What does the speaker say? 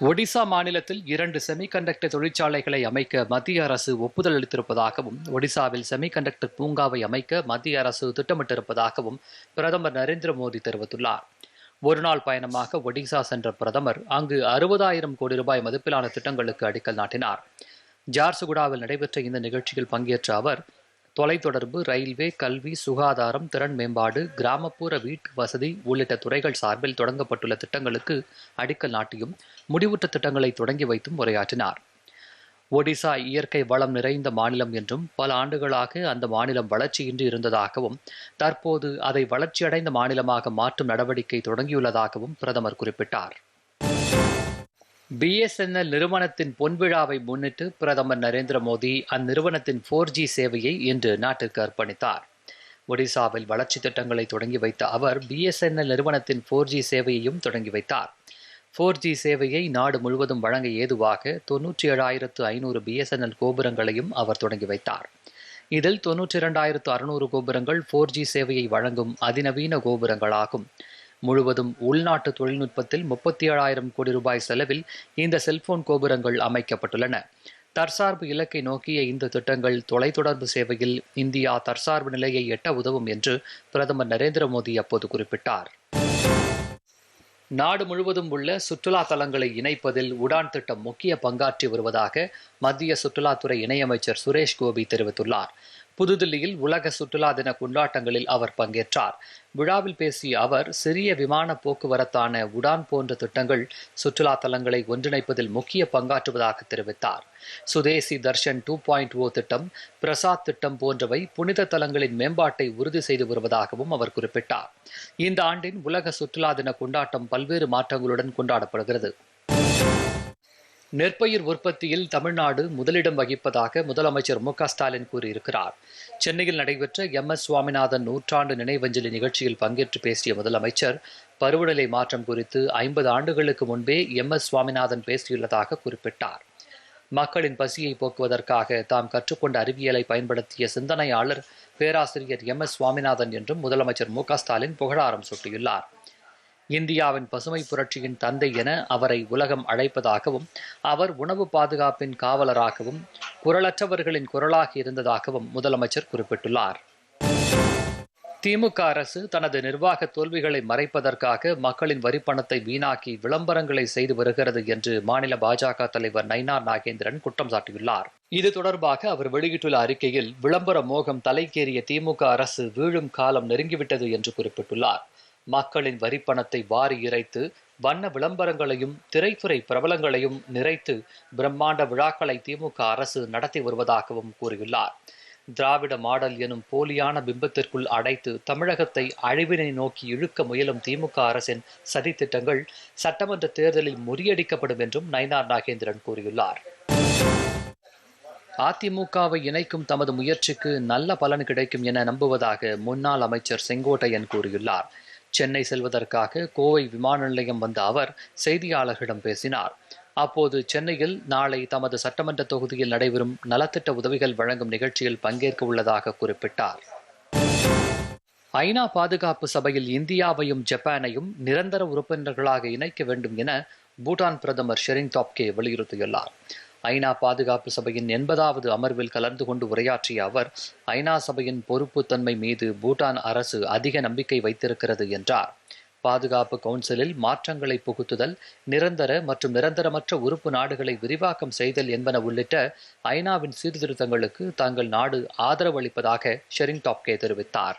ஒடிசா மாநிலத்தில் இரண்டு செமிகண்டக்டர் தொழிற்சாலைகளை அமைக்க மத்திய அரசு ஒப்புதல் அளித்திருப்பதாகவும் ஒடிசாவில் செமிகண்டக்டர் பூங்காவை அமைக்க மத்திய அரசு திட்டமிட்டிருப்பதாகவும் பிரதமர் நரேந்திர மோடி தெரிவித்துள்ளார். ஒருநாள் பயணமாக ஒடிசா சென்ற பிரதமர் அங்கு அறுபதாயிரம் கோடி ரூபாய் மதிப்பிலான திட்டங்களுக்கு அடிக்கல் நாட்டினார். ஜார்சுகுடாவில் நடைபெற்ற இந்த நிகழ்ச்சியில் பங்கேற்ற அவர் தொலைத்தொடர்பு ரயில்வே கல்வி சுகாதாரம் திறன் மேம்பாடு கிராமப்புற வீட்டு வசதி உள்ளிட்ட துறைகள் சார்பில் தொடங்கப்பட்டுள்ள திட்டங்களுக்கு அடிக்கல் நாட்டியும் முடிவுற்ற திட்டங்களை தொடங்கி வைத்தும் உரையாற்றினார். ஒடிசா இயற்கை வளம் நிறைந்த மாநிலம் என்றும் பல ஆண்டுகளாக அந்த மாநிலம் வளர்ச்சியின்றி இருந்ததாகவும் தற்போது அதை வளர்ச்சியடைந்த மாநிலமாக மாற்றும் நடவடிக்கை தொடங்கியுள்ளதாகவும் பிரதமர் குறிப்பிட்டார். பிஎஸ்என்எல் நிறுவனத்தின் பொன்விழாவை முன்னிட்டு பிரதமர் நரேந்திர மோடி அந்நிறுவனத்தின் ஃபோர் ஜி சேவையை இன்று நாட்டிற்கு அர்ப்பணித்தார். ஒடிசாவில் வளர்ச்சி திட்டங்களை தொடங்கி வைத்த அவர் பிஎஸ்என்எல் நிறுவனத்தின் ஃபோர் ஜி சேவையையும் தொடங்கி வைத்தார். ஃபோர் ஜி சேவையை நாடு முழுவதும் வழங்க ஏதுவாக தொன்னூற்றி ஏழாயிரத்து ஐநூறு பிஎஸ்என்எல் கோபுரங்களையும் அவர் தொடங்கி வைத்தார். இதில் தொன்னூற்றி இரண்டாயிரத்து அறுநூறு கோபுரங்கள் ஃபோர் ஜி சேவையை வழங்கும் அதிநவீன கோபுரங்களாகும். முழுவதும் உள்நாட்டு தொழில்நுட்பத்தில் முப்பத்தி ஏழாயிரம் கோடி ரூபாய் செலவில் இந்த செல்போன் கோபுரங்கள் அமைக்கப்பட்டுள்ளன. தற்சார்பு இலக்கை நோக்கிய இந்த திட்டங்கள் தொலைத்தொடர்பு சேவையில் இந்தியா தற்சார்பு நிலையை எட்ட உதவும் என்று பிரதமர் நரேந்திர மோடி அப்போது குறிப்பிட்டார். நாடு முழுவதும் உள்ள சுற்றுலா தலங்களை இணைப்பதில் உடான் திட்டம் முக்கிய பங்காற்றி வருவதாக மத்திய சுற்றுலாத்துறை இணையமைச்சர் சுரேஷ் கோபி தெரிவித்துள்ளார். புதுதில்லியில் உலக சுற்றுலா தின கொண்டாட்டங்களில் அவர் பங்கேற்றார். விழாவில் பேசிய அவர் சிறிய விமான போக்குவரத்தான உடான் போன்ற திட்டங்கள் சுற்றுலா தலங்களை ஒன்றிணைப்பதில் முக்கிய பங்காற்றுவதாக தெரிவித்தார். Swadesh Darshan two point O திட்டம் பிரசாத் திட்டம் போன்றவை புனித தலங்களின் மேம்பாட்டை உறுதி செய்து வருவதாகவும் அவர் குறிப்பிட்டார். இந்த ஆண்டின் உலக சுற்றுலா தின கொண்டாட்டம் பல்வேறு மாற்றங்களுடன் கொண்டாடப்படுகிறது. நெற்பயிர் உற்பத்தியில் தமிழ்நாடு முதலிடம் வகிப்பதாக முதலமைச்சர் மு ஸ்டாலின் கூறியிருக்கிறார். சென்னையில் நடைபெற்ற எம் எஸ் சுவாமிநாதன் நூற்றாண்டு நினைவஞ்சலி நிகழ்ச்சியில் பங்கேற்று பேசிய முதலமைச்சர் பருவநிலை மாற்றம் குறித்து ஐம்பது ஆண்டுகளுக்கு முன்பே எம் எஸ் சுவாமிநாதன் பேசியுள்ளதாக குறிப்பிட்டார். மக்களின் பசியை போக்குவதற்காக தாம் கற்றுக்கொண்ட அறிவியலை பயன்படுத்திய சிந்தனையாளர் பேராசிரியர் எம் எஸ் சுவாமிநாதன் என்றும் முதலமைச்சர் மு ஸ்டாலின் புகழாரம் சூட்டியுள்ளார். இந்தியாவின் பசுமை புரட்சியின் தந்தை என அவரை உலகம் அழைப்பதாகவும் அவர் உணவு பாதுகாப்பின் காவலராகவும் குரலற்றவர்களின் குரலாக இருந்ததாகவும் முதலமைச்சர் குறிப்பிட்டுள்ளார். திமுக அரசு தனது நிர்வாக தோல்விகளை மறைப்பதற்காக மக்களின் வரிப்பணத்தை வீணாக்கி விளம்பரங்களை செய்து வருகிறது என்று மாநில பாஜக தலைவர் நைனார் நாகேந்திரன் குற்றம் சாட்டியுள்ளார். இது தொடர்பாக அவர் வெளியிட்டுள்ள அறிக்கையில் விளம்பர மோகம் தலைக்கேறிய திமுக அரசு வீழும் காலம் நெருங்கிவிட்டது என்று குறிப்பிட்டுள்ளார். மக்களின் வரிப்பணத்தை வாரி இறைத்து வண்ண விளம்பரங்களையும் திரைத்துறை பிரபலங்களையும் நிறைத்து பிரம்மாண்ட விழாக்களை திமுக அரசு நடத்தி வருவதாகவும் கூறியுள்ளார். திராவிட மாடல் எனும் போலியான பிம்பத்திற்குள் அடைத்து தமிழகத்தை அழிவினை நோக்கி இழுக்க முயலும் திமுக அரசின் சதித்திட்டங்கள் சட்டமன்ற தேர்தலில் முறியடிக்கப்படும் என்றும் நயினார் நாகேந்திரன் கூறியுள்ளார். அதிமுகவை இணைக்கும் தமது முயற்சிக்கு நல்ல பலன் கிடைக்கும் என நம்புவதாக முன்னாள் அமைச்சர் செங்கோட்டையன் கூறியுள்ளார். சென்னை செல்வதற்காக கோவை விமான நிலையம் வந்த அவர் செய்தியாளர்களிடம் பேசினார். அப்போது சென்னையில் நாளை தமது சட்டமன்ற தொகுதியில் நடைபெறும் நலத்திட்ட உதவிகள் வழங்கும் நிகழ்ச்சியில் பங்கேற்க உள்ளதாக குறிப்பிட்டார். ஐநா பாதுகாப்பு சபையில் இந்தியாவையும் ஜப்பானையும் நிரந்தர உறுப்பினர்களாக இணைக்க வேண்டும் என பூட்டான் பிரதமர் ஷெரிங் தாப்கே வலியுறுத்தியுள்ளார். ஐநா பாதுகாப்பு சபையின் எண்பதாவது அமர்வில் கலந்து கொண்டு உரையாற்றிய அவர் ஐநா சபையின் பொறுப்புத்தன்மை மீது பூட்டான் அரசு அதிக நம்பிக்கை வைத்திருக்கிறது என்றார். பாதுகாப்பு கவுன்சிலில் மாற்றங்களை புகுத்துதல் நிரந்தர மற்றும் நிரந்தரமற்ற உறுப்பு நாடுகளை விரிவாக்கம் செய்தல் என்பன உள்ளிட்ட ஐநாவின் சீர்திருத்தங்களுக்கு தங்கள் நாடு ஆதரவளிப்பதாக ஷெரிங் டாப்கே தெரிவித்தார்.